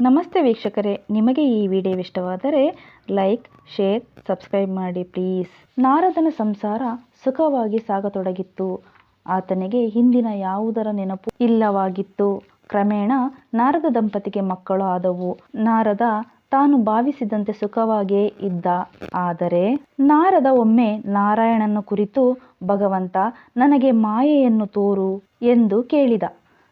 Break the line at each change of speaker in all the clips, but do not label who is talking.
ನಮಸ್ತೆ ವೀಕ್ಷಕರೇ. ನಿಮಗೆ ಈ ವಿಡಿಯೋ ಇಷ್ಟವಾದರೆ ಲೈಕ್, ಶೇರ್, ಸಬ್ಸ್ಕ್ರೈಬ್ ಮಾಡಿ ಪ್ಲೀಸ್. ನಾರದನ ಸಂಸಾರ ಸುಖವಾಗಿ ಸಾಗತೊಡಗಿತ್ತು. ಆತನಿಗೆ ಹಿಂದಿನ ಯಾವುದರ ನೆನಪು ಇಲ್ಲವಾಗಿತ್ತು. ಕ್ರಮೇಣ ನಾರದ ದಂಪತಿಗೆ ಮಕ್ಕಳು ಆದವು. ನಾರದ ತಾನು ಭಾವಿಸಿದಂತೆ ಸುಖವಾಗಿಯೇ ಇದ್ದ. ಆದರೆ ನಾರದ ಒಮ್ಮೆ ನಾರಾಯಣನ ಕುರಿತು ಭಗವಂತ ನನಗೆ ಮಾಯೆಯನ್ನು ತೋರು ಎಂದು ಕೇಳಿದ.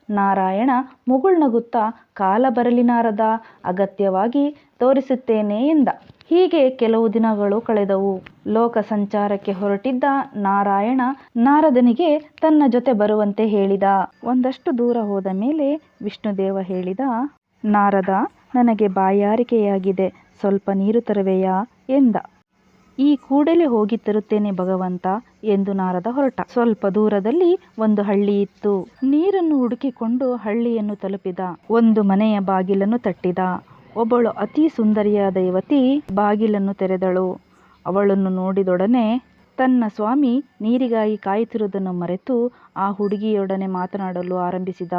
ನಾರಾಯಣ ಮುಗುಳ್ನಗುತ್ತಾ ಕಾಲ ಬರಲಿ ನಾರದ, ಅಗತ್ಯವಾಗಿ ತೋರಿಸುತ್ತೇನೆ ಎಂದ. ಹೀಗೆ ಕೆಲವು ದಿನಗಳು ಕಳೆದವು. ಲೋಕ ಸಂಚಾರಕ್ಕೆ ಹೊರಟಿದ್ದ ನಾರಾಯಣ ನಾರದನಿಗೆ ತನ್ನ ಜೊತೆ ಬರುವಂತೆ ಹೇಳಿದ. ಒಂದಷ್ಟು ದೂರ ಹೋದ ಮೇಲೆ ವಿಷ್ಣುದೇವ ಹೇಳಿದ, ನಾರದ, ನನಗೆ ಬಾಯಾರಿಕೆಯಾಗಿದೆ. ಸ್ವಲ್ಪ ನೀರು ತರುವೆಯಾ? ಎಂದ. ಈ ಕೂಡಲೇ ಹೋಗಿ ತರುತ್ತೇನೆ ಭಗವಂತ ಎಂದು ನಾರದ ಹೊರಟ. ಸ್ವಲ್ಪ ದೂರದಲ್ಲಿ ಒಂದು ಹಳ್ಳಿ ಇತ್ತು. ನೀರನ್ನು ಹುಡುಕಿಕೊಂಡು ಹಳ್ಳಿಯನ್ನು ತಲುಪಿದ. ಒಂದು ಮನೆಯ ಬಾಗಿಲನ್ನು ತಟ್ಟಿದ. ಒಬ್ಬಳು ಅತಿ ಸುಂದರಿಯಾದ ಯುವತಿ ಬಾಗಿಲನ್ನು ತೆರೆದಳು. ಅವಳನ್ನು ನೋಡಿದೊಡನೆ ತನ್ನ ಸ್ವಾಮಿ ನೀರಿಗಾಗಿ ಕಾಯುತ್ತಿರುವುದನ್ನು ಮರೆತು ಆ ಹುಡುಗಿಯೊಡನೆ ಮಾತನಾಡಲು ಆರಂಭಿಸಿದ.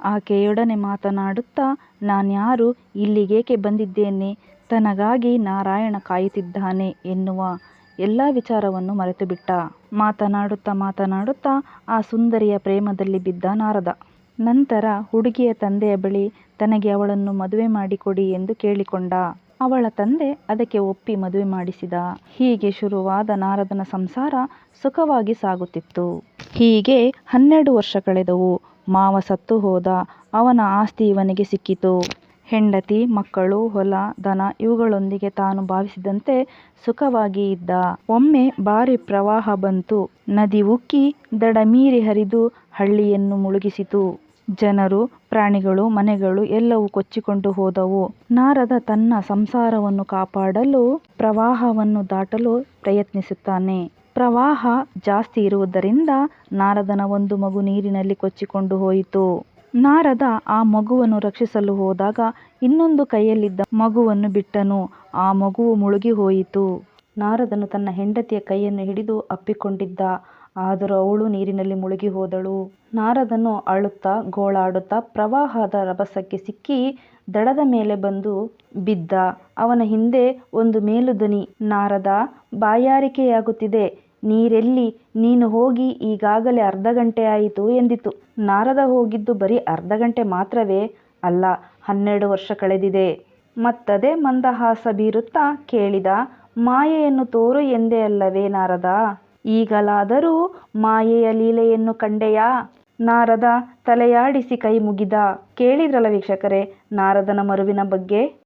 ಆಕೆಯೊಡನೆ ಮಾತನಾಡುತ್ತಾ, ನಾನ್ಯಾರು ಇಲ್ಲಿಗೇಕೆ ಬಂದಿದ್ದೇನೆ? ತನಗಾಗಿ ನಾರಾಯಣ ಕಾಯುತ್ತಿದ್ದಾನೆ ಎನ್ನುವ ಎಲ್ಲ ವಿಚಾರವನ್ನು ಮರೆತುಬಿಟ್ಟ. ಮಾತನಾಡುತ್ತಾ ಮಾತನಾಡುತ್ತಾ ಆ ಸುಂದರಿಯ ಪ್ರೇಮದಲ್ಲಿ ಬಿದ್ದ ನಾರದ. ನಂತರ ಹುಡುಗಿಯ ತಂದೆಯ ಬಳಿ ತನಗೆ ಅವಳನ್ನು ಮದುವೆ ಮಾಡಿಕೊಡಿ ಎಂದು ಕೇಳಿಕೊಂಡ. ಅವಳ ತಂದೆ ಅದಕ್ಕೆ ಒಪ್ಪಿ ಮದುವೆ ಮಾಡಿಸಿದ. ಹೀಗೆ ಶುರುವಾದ ನಾರದನ ಸಂಸಾರ ಸುಖವಾಗಿ ಸಾಗುತ್ತಿತ್ತು. ಹೀಗೆ ಹನ್ನೆರಡು ವರ್ಷ ಕಳೆದವು. ಮಾವ ಸತ್ತು ಹೋದ ಅವನ ಆಸ್ತಿ ಇವನಿಗೆ ಸಿಕ್ಕಿತು. ಹೆಂಡತಿ, ಮಕ್ಕಳು, ಹೊಲ, ದನ ಇವುಗಳೊಂದಿಗೆ ತಾನು ಭಾವಿಸಿದಂತೆ ಸುಖವಾಗಿ ಇದ್ದ. ಒಮ್ಮೆ ಭಾರಿ ಪ್ರವಾಹ ಬಂತು. ನದಿ ಉಕ್ಕಿ ದಡ ಮೀರಿ ಹರಿದು ಹಳ್ಳಿಯನ್ನು ಮುಳುಗಿಸಿತು. ಜನರು, ಪ್ರಾಣಿಗಳು, ಮನೆಗಳು ಎಲ್ಲವೂ ಕೊಚ್ಚಿಕೊಂಡು ಹೋದವು. ನಾರದ ತನ್ನ ಸಂಸಾರವನ್ನು ಕಾಪಾಡಲು, ಪ್ರವಾಹವನ್ನು ದಾಟಲು ಪ್ರಯತ್ನಿಸುತ್ತಾನೆ. ಪ್ರವಾಹ ಜಾಸ್ತಿ ಇರುವುದರಿಂದ ನಾರದನ ಒಂದು ಮಗು ನೀರಿನಲ್ಲಿ ಕೊಚ್ಚಿಕೊಂಡು ಹೋಯಿತು. ನಾರದ ಆ ಮಗುವನ್ನು ರಕ್ಷಿಸಲು ಹೋದಾಗ ಇನ್ನೊಂದು ಕೈಯಲ್ಲಿದ್ದ ಮಗುವನ್ನು ಬಿಟ್ಟನು. ಆ ಮಗುವು ಮುಳುಗಿ ಹೋಯಿತು. ನಾರದನು ತನ್ನ ಹೆಂಡತಿಯ ಕೈಯನ್ನು ಹಿಡಿದು ಅಪ್ಪಿಕೊಂಡಿದ್ದ. ಆದರೂ ಅವಳು ನೀರಿನಲ್ಲಿ ಮುಳುಗಿ ಹೋದಳು. ನಾರದನು ಅಳುತ್ತಾ ಗೋಳಾಡುತ್ತಾ ಪ್ರವಾಹದ ರಭಸಕ್ಕೆ ಸಿಕ್ಕಿ ದಡದ ಮೇಲೆ ಬಂದು ಬಿದ್ದ. ಅವನ ಹಿಂದೆ ಒಂದು ಮೇಲುದನಿ. ನಾರದ ಬಾಯಾರಿಕೆಯಾಗುತ್ತಿದೆ. ನೀರೆಲ್ಲಿ ನೀನು ಹೋಗಿ ಈಗಾಗಲೇ ಅರ್ಧ ಗಂಟೆ ಆಯಿತು ಎಂದಿತು. ನಾರದ ಹೋಗಿದ್ದು ಬರೀ ಅರ್ಧ ಗಂಟೆ ಮಾತ್ರವೇ ಅಲ್ಲ, ಹನ್ನೆರಡು ವರ್ಷ ಕಳೆದಿದೆ. ಮತ್ತದೇ ಮಂದಹಾಸ ಬೀರುತ್ತಾ ಕೇಳಿದ, ಮಾಯೆಯನ್ನು ತೋರು ಎಂದೇ ಅಲ್ಲವೇ ನಾರದ? ಈಗಲಾದರೂ ಮಾಯೆಯ ಲೀಲೆಯನ್ನು ಕಂಡೆಯಾ? ನಾರದ ತಲೆಯಾಡಿಸಿ ಕೈ ಮುಗಿದ, ಕೇಳಿದ್ರಲ್ಲ ವೀಕ್ಷಕರೇ, ನಾರದನ ಮರುವಿನ ಬಗ್ಗೆ?